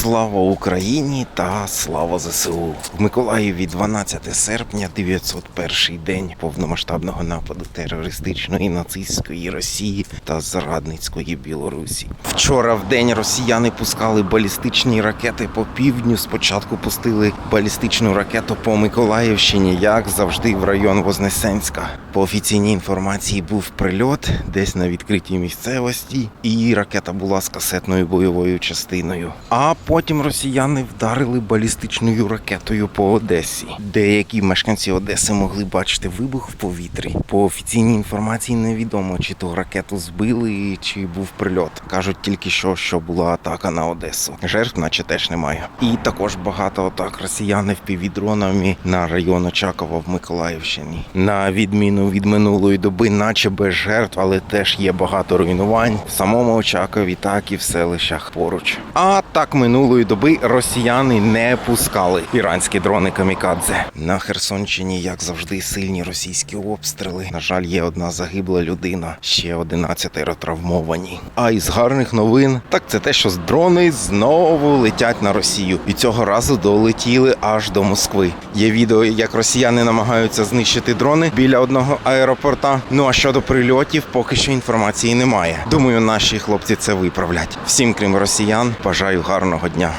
Слава Україні та слава ЗСУ. В Миколаєві 12 серпня, 901 день повномасштабного нападу терористичної нацистської Росії та зрадницької Білорусі. Вчора в день росіяни пускали балістичні ракети по півдню. Спочатку пустили балістичну ракету по Миколаївщині, як завжди в район Вознесенська. По офіційній інформації був прильот десь на відкритій місцевості, і ракета була з касетною бойовою частиною. А потім росіяни вдарили балістичною ракетою по Одесі. Деякі мешканці Одеси могли бачити вибух в повітрі. По офіційній інформації невідомо, чи то ракету збили, чи був прильот. кажуть тільки що, що була атака на Одесу. Жертв, наче теж немає. І також багато атак росіяни впівдронами на район Очакова в Миколаївщині. На відміну від минулої доби, наче без жертв, але теж є багато руйнувань в самому Очакові, так і в селищах поруч. А так минулої доби росіяни не пускали іранські дрони камікадзе. На Херсонщині, як завжди, сильні російські обстріли. На жаль, є одна загибла людина, ще 11 травмовані. А із гарних новин, так це те, що з дрони знову летять на Росію. І цього разу долетіли аж до Москви. Є відео, як росіяни намагаються знищити дрони біля одного аеропорта. Ну а щодо прильотів, поки що інформації немає. Думаю, наші хлопці це виправлять. Всім, крім росіян, бажаю гарного дня.